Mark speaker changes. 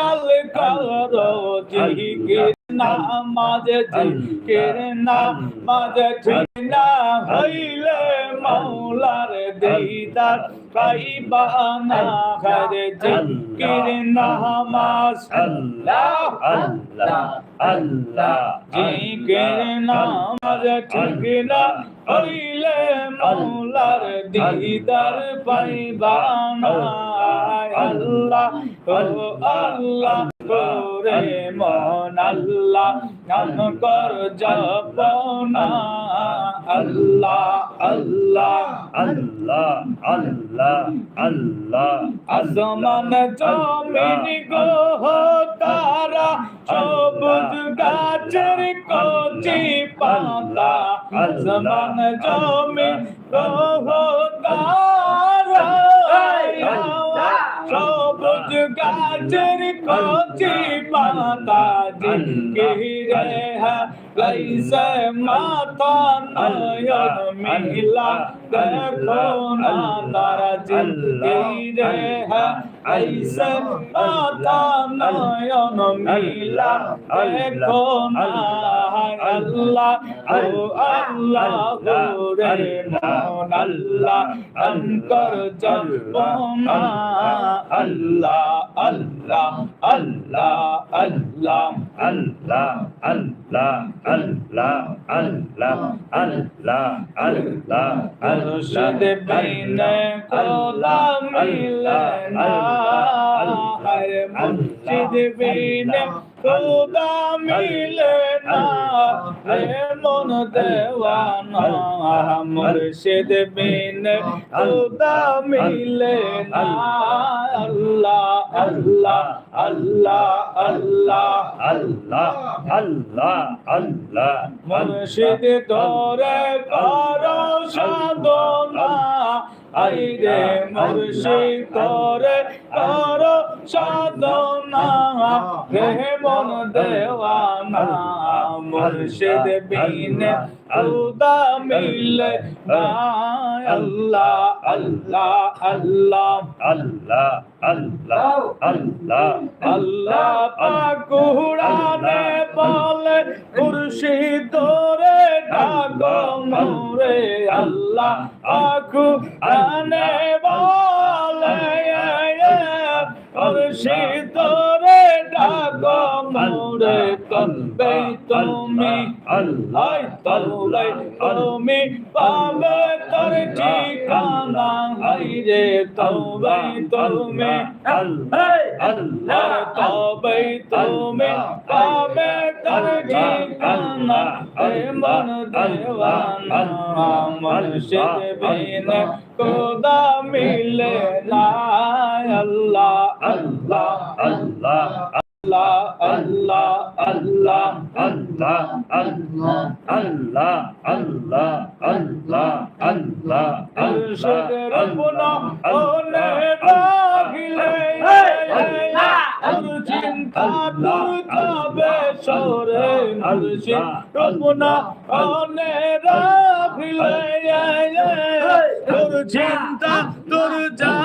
Speaker 1: আল করো জিকির নামাজ জিকির নামাজ ঠিক না হইলে মৌলার দিদার পাইবা না ঘরে জিকির নামাজ আল্লাহ
Speaker 2: আল্লাহ আল্লাহ
Speaker 1: জিকির নামাজ ঠিক না হইলে মৌলার দিদার পাইবা না আল্লাহ ও আল্লাহ করে মন আল্লাহ নাম কর জপনা। আল্লাহ আল্লাহ
Speaker 2: আল্লাহ আল্লাহ আল্লাহ
Speaker 1: আসমান জমিন গো তারা সবুজ গাছের কচি পাতা। जमन जमी रहो का গাছের কচি পাতা জিকিরে লাইসে মাথা নয়ন মিলা। দেখো না তারা জিকিরে লাইসে মাথা নয়ন মিলা। দেখো না আল্লাহ, ও আল্লাহ রে আল্লাহ অন্তর জপনা আল্লাহ। আল্লাহ আল্লাহ আল্লাহ
Speaker 2: আল্লাহ আল্লাহ আল্লাহ আল্লাহ আল্লাহ আল্লাহ
Speaker 1: মুর্শিদ বিনে কোলা মিলে না। হর মুর্শিদ বিনে কোলা মিলে না। রে মন দেওয়ানা মুর্শিদ বিনে কোলা মিলে না। আল্লাহ আল্লাহ আল্লাহ। আল্লাহ
Speaker 2: আল্লাহ আল্লাহ
Speaker 1: মুর্শিদ তোরে কর সাধনা। আইরে মুর্শিদ তোরে কর সাধনা। হে মন দেওয়ানা। মুর্শিদ বিনে খুদা মিলে না আল্লাহ আল্লাহ আল্লাহ।
Speaker 2: আল্লাহ আল্লাহ আল্লাহ
Speaker 1: আল্লাহ পাক কুরআনে বলে মুর্শিদ তোরে ডাকো মোরে আল্লাহ পাক কুরআনে বলে মুর্শিদ kan beytol mi Allah tolay kalmi Bame tar ঠিকানা হাইরে তবাই তলমে আল্লাহ তবাই তলমে বাবে তার ঠিকানা হে মন দেওয়ানা মুর্শিদ বিন খোদা মিলে না আল্লাহ আল্লাহ
Speaker 2: আল্লাহ
Speaker 1: আল্লাহ আল্লাহ আল্লাহ
Speaker 2: আল্লাহ আল্লাহ আল্লাহ আল্লাহ আল্লাহ আল্লাহ
Speaker 1: রব্বনা ওনে রাখিলে আর চিন্তা দূর যাবে সরে মুর্শিদ রব্বনা ওনে রাখিলে তোর চিন্তা সরে রব